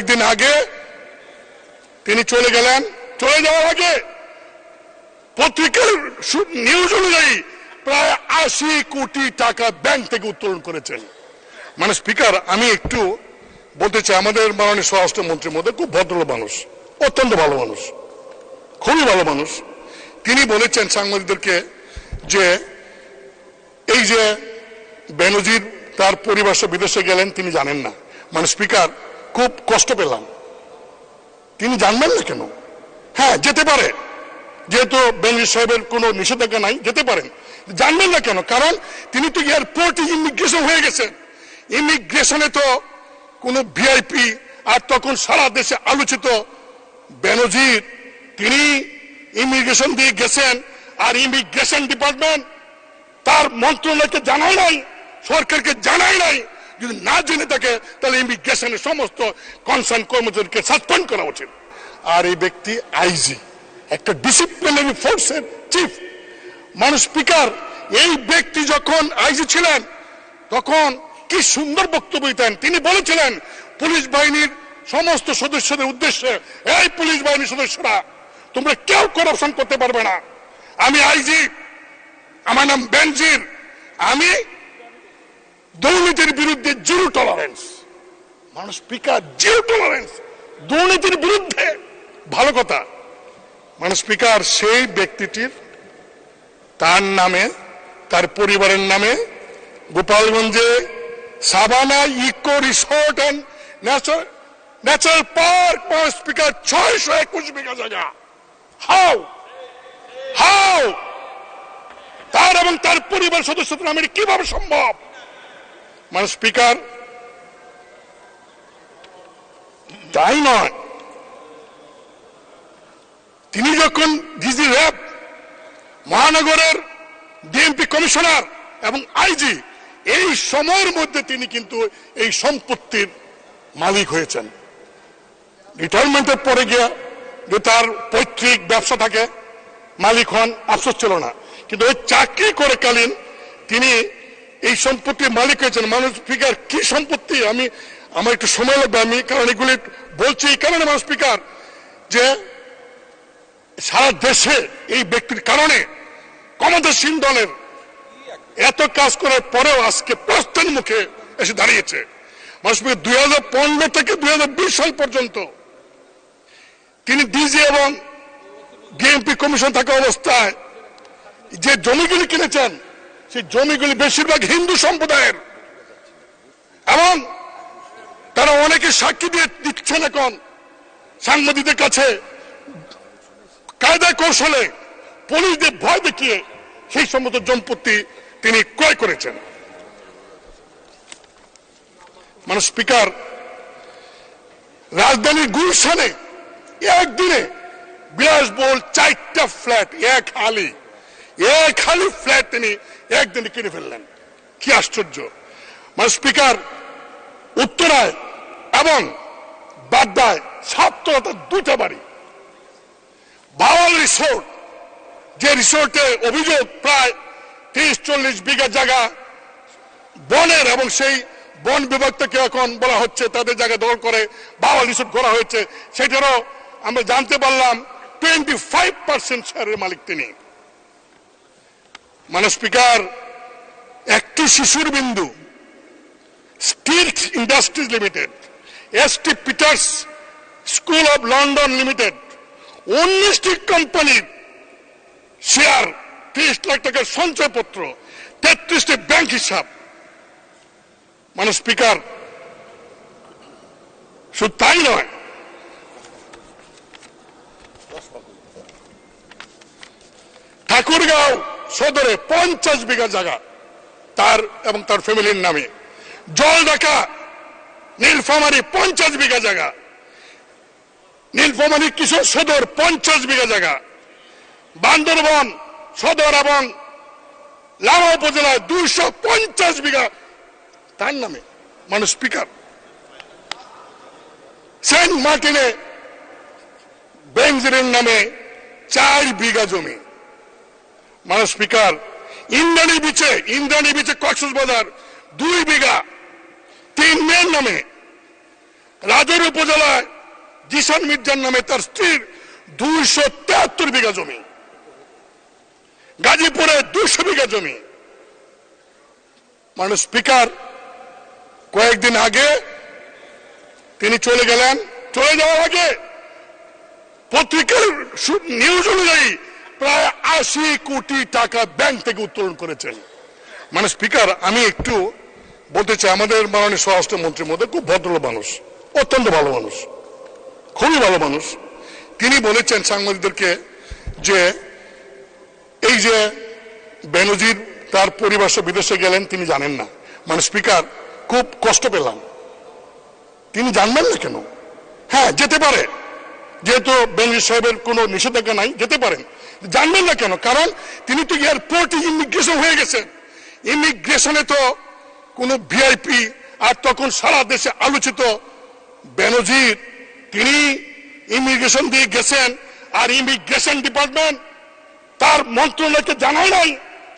একদিন আগে তিনি চলে গেলেন। চলে যাওয়ার আগে পত্রিকার নিউজ অনুযায়ী প্রায় আশি কোটি টাকা ব্যাংক থেকে উত্তোলন করেছেন। মানে স্পিকার আমি একটু বলতে চাই, আমাদের মাননীয় স্বরাষ্ট্রমন্ত্রীর মধ্যে খুব ভদ্র মানুষ, অত্যন্ত ভালো মানুষ, খুবই ভালো মানুষ। তিনি বলেছেন সাংবাদিকদেরকে যে এই যে বেনজির তার পরিবার বিদেশে গেলেন, তিনি জানেন না। মানে স্পিকার খুব কষ্ট পেলাম। তিনি জানবেন না কেন? হ্যাঁ যেতে পারে। যেহেতু বেনজির সাহেবের কোনো নিষেধাজ্ঞা নাই, যেতে পারেন। জানবেন না কেন? কারণ তিনি তো এয়ারপোর্টে ইমিগ্রেশন হয়ে গেছেন। ইমিগ্রেশনে তো কোনো ভিআইপি আর তখন সারা দেশে আলোচিত বেনজির, তিনি ইমিগ্রেশন দিয়ে গেছেন আর ইমিগ্রেশন ডিপার্টমেন্ট তার মন্ত্রণালয়কে জানাই নাই, সরকারকে জানাই নাই। যদি না জেনে থাকে, তাহলে ইমিগ্রেশনের সমস্ত কনসার্ন কর্মচারীকে সাসপেন্ড করা উচিত। আর এই ব্যক্তি আইজি একটা ডিসিপ্লিনারি ফোর্সের চিফ মানুষ স্পিকার এই ব্যক্তি যখন আইজি ছিলেন, তখন কি সুন্দর বক্তব্য দিতেন। তিনি বলেছিলেন, পুলিশ বাহিনীর সমস্ত সদস্যদের উদ্দেশ্যে, এই পুলিশ বাহিনীর সদস্যরা, তোমরা কেউ করাপশন করতে পারবে না। আমি আইজি আমার নাম বেনজির। আমি দুর্নীতির বিরুদ্ধে জিরো টলারেন্স মানুষ স্পিকার জিরো টলারেন্স দুর্নীতির বিরুদ্ধে ভালো কথা। মানুষ স্পিকার সেই ব্যক্তিটির তার নামে, তার পরিবারের নামে গোপালগঞ্জে Sabana eco resort and natural park. মানুষ স্পিকার ছয়শো একুশ বিঘা জায়গা। হাউ হাউ তার এবং তার পরিবার সদস্যদের নামে কীভাবে সম্ভব? মানে স্পিকার? তাই নয়। তিনি যখন ডিজি র্যাব মহানগরের ডিএমপি কমিশনার এবং আইজি এই সময়ের মধ্যে তিনি কিন্তু এই সম্পত্তির মালিক হয়েছেন। রিটায়ারমেন্টের পরে গিয়ে যে তার পৈতৃক ব্যবসা থাকে, মালিক হন আফসোস ছিল না। কিন্তু ওই চাকরি করে কালীন তিনি এই সম্পত্তির মালিক হয়েছেন। মানুষ স্পিকার কি সম্পত্তি? আমি, আমার একটু সময় লাগবে, আমি কারণ এগুলি বলছি এই কারণে মানুষ স্পিকার যে সারা দেশে এই ব্যক্তির কারণে ক্ষমতাসীন দলের এত কাজ করার পরেও আজকে প্রস্থান মুখে এসে দাঁড়িয়েছে। মানুষ দুই হাজার পনেরো থেকে দুই হাজার বিশ সাল পর্যন্ত তিনি ডিজি এবং ডিএমপি কমিশন থাকা অবস্থায় যে জমিগুলি কিনেছেন সেই জমিগুলি বেশিরভাগ হিন্দু সম্প্রদায়ের। এবং তারা অনেকে সাক্ষী দিয়ে দিচ্ছেন এখন সাংবাদিকদের কাছে। কায়দা কৌশলে পুলিশদের ভয় দেখিয়ে সেই সমস্ত সম্পত্তি তিনি ক্রয় করেছেন। মানে স্পিকার, রাজধানীর গুলশানে একদিনে বিলাসবহুল চারটা ফ্ল্যাট, এক হালি এক হালি ফ্ল্যাট তিনি একদিনে কিনে ফেললেন। কি আশ্চর্য। মানে স্পিকার, উত্তরায় এবং বাড্ডায় ছাত্রতা দুইটা বাড়ি। বাওয়াল রিসোর্ট, যে রিসোর্টে অভিযোগ প্রায় তিরিশ চল্লিশ বিঘা জায়গা বনের এবং সেই বন বিভাগ থেকে এখন বলা হচ্ছে তাদের জায়গা দখল করে বাওয়াল রিসোর্ট করা হয়েছে, সেটারও আমরা জানতে পারলাম টোয়েন্টি ফাইভ পার্সেন্ট শেয়ারের মালিক তিনি। মানে স্পিকার একটি শিশুর বিন্দু steel industries limited, S T Peter's school of London limited, উনিশটি কোম্পানির শেয়ার তিরিশ লাখ টাকার সঞ্চয়পত্র, তেত্রিশটি ব্যাংক হিসাব। মানে স্পিকার শুধু তাই নয়, ঠাকুরগাঁও সদরে পঞ্চাশ বিঘা জায়গা তার এবং তার ফ্যামিলির নামে। জল ঢাকা, নীলফামারি পঞ্চাশ বিঘা জায়গা। নীলফামারি কিশোর সদর পঞ্চাশ বিঘা জায়গা। বান্দরবন সদর এবং লামা উপজেলায় দুইশো পঞ্চাশ বিঘা তার নামে। মানে স্পিকার সেন্ট মার্টিনে বেঞ্জিরের নামে চার বিঘা জমি। মানে স্পিকার, ইন্দ্রাণী বিচে ইন্দ্রাণী বিচে কক্সবাজার দুই বিঘা, তিন মেয়ের নামে, রাজৌর উপজেলায় জিসান মির্জার নামে তার স্ত্রীর দুইশো তেহাত্তর বিঘা জমি। গাজীপুরে দুশো বিঘা জমি। মানে স্পিকার, কয়েকদিন আগে তিনি চলে গেলেন। চলে যাওয়ার আগে পত্রিকার নিউজ অনুযায়ী প্রায় আশি কোটি টাকা ব্যাংক থেকে উত্তোলন করেছেন মানে স্পিকার, আমি একটু বলতে চাই, আমাদের মাননীয় স্বরাষ্ট্রমন্ত্রীর মধ্যে খুব ভদ্র মানুষ, অত্যন্ত ভালো মানুষ, খুবই ভালো মানুষ। তিনি বলেছেন সাংবাদিকদেরকে যে, এই যে বেনজির তার পরিবার বিদেশে গেলেন, তিনি জানেন না। মানে স্পিকার, খুব কষ্ট পেলাম। তিনি জানবেন না কেন? হ্যাঁ যেতে পারে। যেহেতু বেনজির সাহেবের কোনো নিষেধাজ্ঞা নাই, যেতে পারেন। জানবেন না কেন? কারণ তিনি তো এয়ারপোর্টে ইমিগ্রেশন হয়ে গেছেন। ইমিগ্রেশনে তো কোনো ভিআইপি আর তখন সারা দেশে আলোচিত বেনজির, তিনি ইমিগ্রেশন দিয়ে গেছেন, আর ইমিগ্রেশন ডিপার্টমেন্ট তার মন্ত্রণালয়কে জানায় নাই,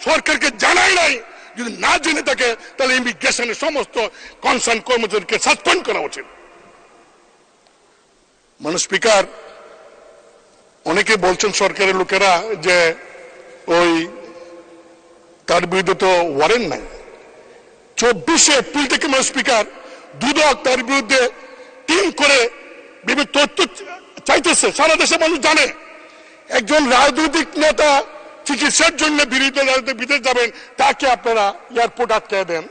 সরকারকে জানায় নাই। যদি না জেনে থাকে, তাহলে ইমিগ্রেশনের সমস্ত কনসার্ন কর্মচারীকে সাসপেন্ড করা উচিত। মানে স্পিকার অনেকে বলছেন সরকারের লোকেরা যে ওই তার বিরুদ্ধে তো ওয়ারেন্ট নাই। চব্বিশে এপ্রিল থেকে মানে স্পিকার দুদক তার বিরুদ্ধে টিম করে বিভিন্ন তথ্য চাইতেছে। সারা দেশে মানুষ জানে, একজন রাজনৈতিক নেতা চিকিৎসার জন্য রাজনীতি বিদেশ যাবেন, তাকে আপনারা এয়ারপোর্ট আটকে দেন।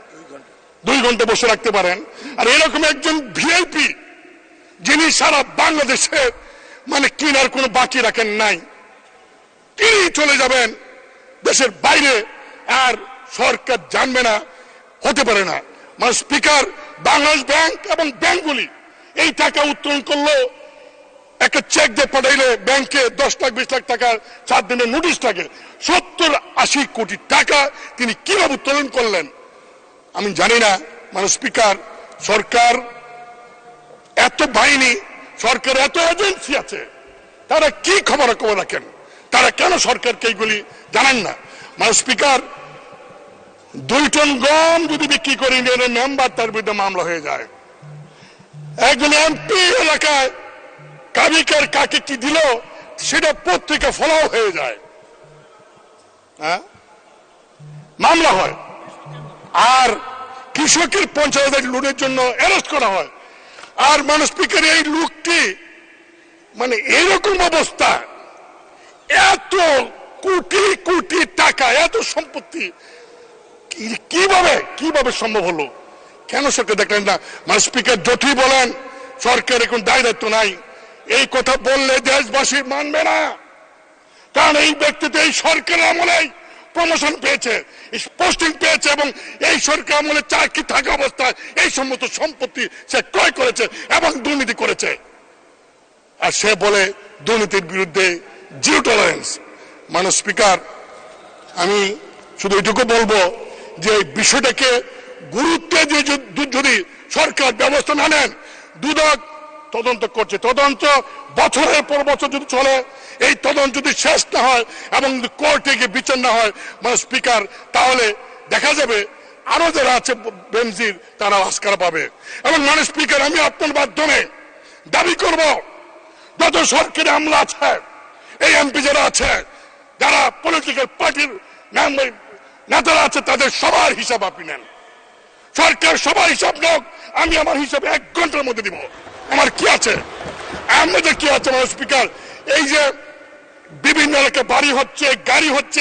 দুই ঘণ্টা বসে রাখতে পারেন। আর এরকম একজন ভিআইপি যিনি সারা বাংলাদেশের মানে কিনার কোনো বাকি রাখেন নাই। তিনি চলে যাবেন দেশের বাইরে, আর সরকার জানবে না, হতে পারে না। মানে স্পিকার, বাংলাদেশ ব্যাংক এবং ব্যাংকগুলি এই টাকা উত্তোলন করল, একটা চেক দিয়ে পাঠাইলে, ব্যাংকে দশ লাখ, বিশ লাখ টাকার চার দিনের নোটিশ থাকে। সত্তর আশি কোটি টাকা তিনি কীভাবে উত্তোলন করলেন, আমি জানি না। মানে স্পিকার, সরকার, এত বাহিনী সরকার এত এজেন্সি আছে, তারা কি খবর খবর রাখেন? তারা কেন সরকারকে এইগুলি জানেন না? মানে স্পিকার, দুই টন গম যদি বিক্রি করে ইউনিয়নের মেম্বার তার বিরুদ্ধে মামলা হয়ে যায়। একজন এমপি এলাকায় কাবিকার কাকে কি দিল, সেটা পত্রিকা ফলাও হয়ে যায়। হ্যাঁ? মামলা হয়। আর কৃষকের পঞ্চায়েত লোনের জন্য অ্যারেস্ট করা হয়। আর মানে স্পিকার এই লোকটি মানে এরকম অবস্থা, এত কোটি কোটি টাকা, এত সম্পত্তি কীভাবে কীভাবে সম্ভব হলো? কেন সরকার দেখলেন না? মানে স্পিকার যতই বলেন, সরকার এখন দায় দায়িত্ব নাই। এই কথা বললে দেশবাসী মানবে না। কারণ এই ব্যক্তিতে এই সরকারের আমলেই প্রমোশন পেয়েছে পোস্টিং পেয়েছে এবং এই সরকার আমলে চাকরি থাকা অবস্থায় এই সমস্ত সম্পত্তি সে ক্রয় করেছে এবং দুর্নীতি করেছে। আর সে বলে দুর্নীতির বিরুদ্ধে জিরো টলারেন্স মানে স্পিকার, আমি শুধু এটুকু বলব যে এই বিষয়টাকে গুরুত্ব দিয়ে যদি- যদি সরকার ব্যবস্থা না নেন, দুদক তদন্ত করছে। তদন্ত বছরের পর বছর যদি চলে এই তদন্ত যদি শেষ না হয় এবং কোর্টে গিয়ে বিচার না হয় মানে স্পিকার, তাহলে দেখা যাবে আরও যারা আছে বেনজির তারা আস্কার পাবে। এবং মানে স্পিকার, আমি আপনার মাধ্যমে দাবি করব, যত সরকারি আমলা আছে, এই এমপি যারা আছে, যারা পলিটিক্যাল পার্টির নেতারা আছে, তাদের সবার হিসাব আপনি নেন। সরকার সবার হিসাব নোক আমি আমার হিসাব এক ঘণ্টার মধ্যে দিব। আমার কি আছে? আমাদের কি আছে আমার স্পিকার? এই যে বিভিন্ন এলাকায় বাড়ি হচ্ছে, গাড়ি হচ্ছে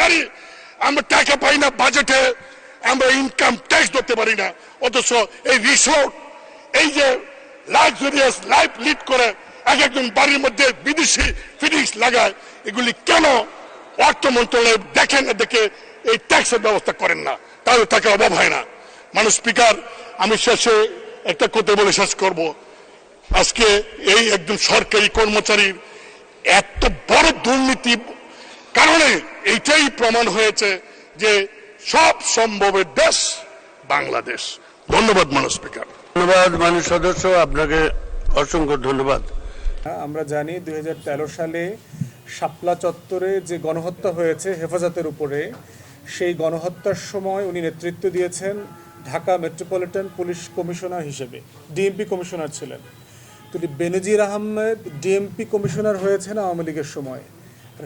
গাড়ি, আমরা টাকা পাই না বাজেটে আমরা ইনকাম ট্যাক্স ধরতে পারি না। অথচ এই রিসোর্ট এই যে লাক্সারিয়াস লাইফ লিড করে এক একজন বাড়ির মধ্যে বিদেশি ফিটিংস লাগায়, এগুলি কেন অর্থ মন্ত্রণালয় দেখেন না দেখে এই ট্যাক্সের ব্যবস্থা করেন না? তাহলে তাকে অভাব হয় না। মানুষ স্পিকার আমি শেষে একটা কথা বলে শেষ করব। আজকে এই একজন সরকারি কর্মচারীর এত বড় দুর্নীতি কারণে এইটাই প্রমাণ হয়েছে যে সব সম্ভবের দেশ বাংলাদেশ। ধন্যবাদ মানুষ স্পিকার। ধন্যবাদ মাননীয় সদস্য। আপনাকে অসংখ্য ধন্যবাদ। আমরা জানি দুই হাজার তেরো সালে শাপলা চত্বরে যে গণহত্যা হয়েছে হেফাজতের উপরে সেই গণহত্যার সময় উনি নেতৃত্ব দিয়েছেন ঢাকা মেট্রোপলিটন পুলিশ কমিশনার হিসেবে ডিএমপি কমিশনার ছিলেন। তো বেনজির আহমেদ ডিএমপি কমিশনার হয়েছেন আওয়ামী লীগের সময়,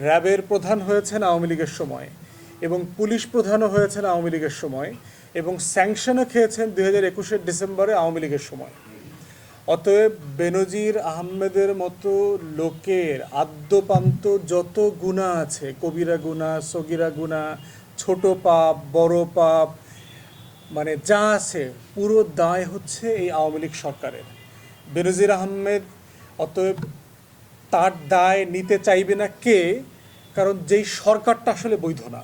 র্যাবের প্রধান হয়েছেন আওয়ামী লীগের সময় এবং পুলিশ প্রধানও হয়েছেন আওয়ামী লীগের সময় এবং স্যাংশনও খেয়েছেন দুই হাজার একুশের ডিসেম্বরে আওয়ামী লীগের সময়। অতএব বেনজির আহমেদের মতো লোকের আদ্যপান্ত যত গুণা আছে, কবিরা গুণা, সগিরা গুণা, ছোট পাপ, বড় পাপ মানে যা আছে, পুরো দায় হচ্ছে এই আওয়ামী লীগ সরকারের। বেনজির আহমেদ, অতএব তার দায় নিতে চাইবে না কে? কারণ যেই সরকারটা আসলে বৈধ না।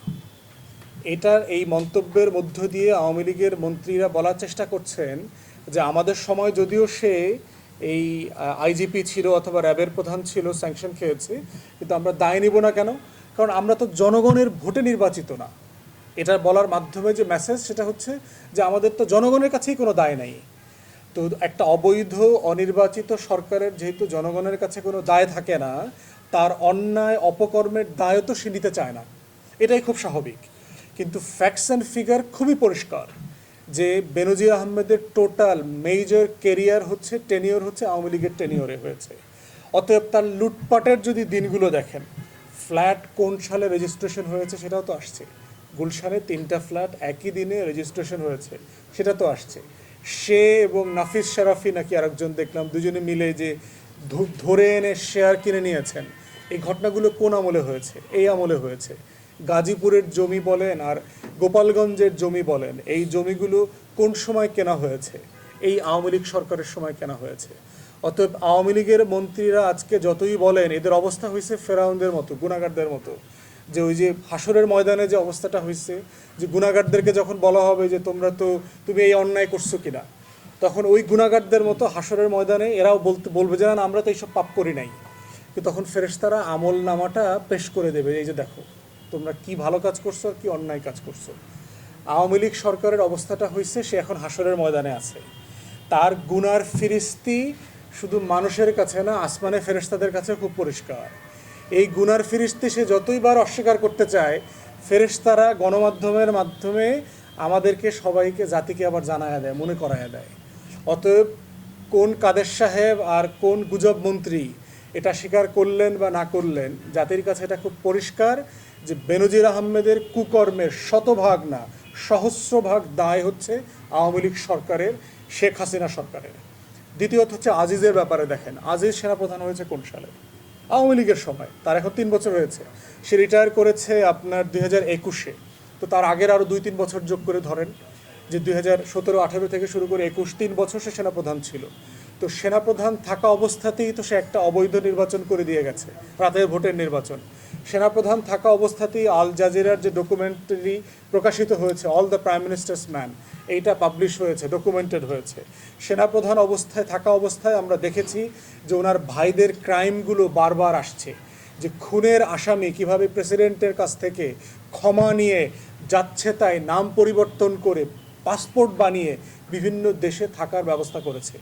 এটার এই মন্তব্যের মধ্য দিয়ে আওয়ামী লীগের মন্ত্রীরা বলার চেষ্টা করছেন যে আমাদের সময় যদিও সে এই আইজিপি ছিল অথবা র্যাবের প্রধান ছিল, স্যাংশন খেয়েছে, কিন্তু আমরা দায় নিব না কেন? কারণ আমরা তো জনগণের ভোটে নির্বাচিত না। এটা বলার মাধ্যমে যে মেসেজ সেটা হচ্ছে যে আমাদের তো জনগণের কাছেই কোনো দায় নাই। তো একটা অবৈধ, অনির্বাচিত সরকারের যেহেতু জনগণের কাছে কোনো দায় থাকে না, তার অন্যায়, অপকর্মের দায়ও তো সে নিতে চায় না। এটাই খুব স্বাভাবিক। কিন্তু ফ্যাক্টস অ্যান্ড ফিগার খুবই পরিষ্কার যে বেনজির আহমেদের টোটাল মেজর কেরিয়ার হচ্ছে টেনিয়র হচ্ছে আওয়ামী লীগের টেনিয়রে হয়েছে। অতএব তার লুটপাটের যদি দিনগুলো দেখেন, ফ্ল্যাট কোন সালে রেজিস্ট্রেশন হয়েছে সেটাও তো আসছে। গুলশানে তিনটা ফ্ল্যাট একই দিনে রেজিস্ট্রেশন হয়েছে, সেটা তো আসছে। সে এবং নাফিস শারাফি নাকি আরেকজন দেখলাম, দুজনে মিলে যে ধরে এনে শেয়ার কিনে নিয়েছেন, এই ঘটনাগুলো কোন আমলে হয়েছে? এই আমলে হয়েছে। গাজীপুরের জমি বলেন আর গোপালগঞ্জের জমি বলেন, এই জমিগুলো কোন সময় কেনা হয়েছে? এই আওয়ামী লীগ সরকারের সময় কেনা হয়েছে। অতএব আওয়ামী লীগের মন্ত্রীরা আজকে যতই বলেন, এদের অবস্থা হয়েছে ফেরাউনদের মতো গুণাগারদের মতো। যে ওই যে হাসরের ময়দানে যে অবস্থাটা হয়েছে, যে গুণাগারদেরকে যখন বলা হবে যে তোমরা তো, তুমি এই অন্যায় করছ কিনা, তখন ওই গুণাগারদের মতো হাসরের ময়দানে এরাও বলতে, বলবে যে, না আমরা তো এইসব পাপ করি নাই। তখন ফেরেশতারা আমল নামাটা পেশ করে দেবে, এই যে দেখো, তোমরা কি ভালো কাজ করছ আর কি অন্যায় কাজ করছ? আওয়ামী লীগ সরকারের অবস্থাটা হয়েছে, সে এখন হাসরের ময়দানে আছে। তার গুনার ফিরিস্তি শুধু মানুষের কাছে না আসমানে ফেরেশতাদের কাছে খুব পরিষ্কার। এই গুনার ফিরিস্তি সে যতই বার অস্বীকার করতে চায়, ফেরেশতারা গণমাধ্যমের মাধ্যমে আমাদেরকে সবাইকে জাতিকে আবার জানায়া দেয়, মনে করায়া দেয়। অতএব কোন কাদের সাহেব আর কোন গুজব মন্ত্রী এটা স্বীকার করলেন বা না করলেন, জাতির কাছে এটা খুব পরিষ্কার যে বেনজির আহমেদের কুকর্মের শতভাগ না, সহস্রভাগ দায় হচ্ছে আওয়ামী লীগ সরকারের, শেখ হাসিনা সরকারের। দ্বিতীয়ত হচ্ছে আজিজের ব্যাপারে দেখেন। আজিজ সেনাপ্রধান হয়েছে কোন সালে? আওয়ামী লীগের সময় তার এখন তিন বছর হয়েছে। সে রিটায়ার করেছে আপনার দুই হাজার একুশে। তো তার আগের আরও দুই তিন বছর যোগ করে ধরেন যে দুই হাজার সতেরো আঠেরো থেকে শুরু করে একুশ, তিন বছর সে সেনাপ্রধান ছিল। তো সেনাপ্রধান থাকা অবস্থাতেই তো সে একটা অবৈধ নির্বাচন করে দিয়ে গেছে, রাতের ভোটের নির্বাচন। সেনাপ্রধান থাকা অবস্থাতেই আল জাজিরার যে ডকুমেন্টারি প্রকাশিত হয়েছে all the prime minister's men এইটা পাবলিশ হয়েছে ডকুমেন্টেড হয়েছে। সেনাপ্রধান অবস্থায় থাকা অবস্থায় আমরা দেখেছি যে ওনার ভাইদের ক্রাইমগুলো বারবার আসছে, যে খুনের আসামি কীভাবে প্রেসিডেন্টের কাছ থেকে ক্ষমা নিয়ে যাচ্ছে তাই নাম পরিবর্তন করে পাসপোর্ট বানিয়ে বিভিন্ন দেশে থাকার ব্যবস্থা করেছে।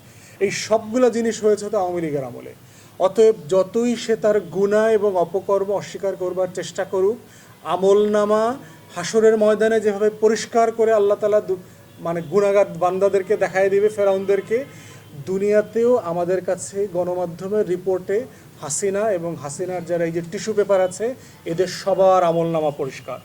এই সবগুলো জিনিস হয়েছে তো আওয়ামী লীগের আমলে। অতএব যতই সে তার গুণা এবং অপকর্ম অস্বীকার করবার চেষ্টা করুক, আমলনামা হাসরের ময়দানে যেভাবে পরিষ্কার করে আল্লাহ তালা মানে গুণাগার বান্দাদেরকে দেখায় দিবে, ফেরাউনদেরকে, দুনিয়াতেও আমাদের কাছে গণমাধ্যমের রিপোর্টে হাসিনা এবং হাসিনার যারা এই যে টিস্যু পেপার আছে, এদের সবার আমলনামা পরিষ্কার।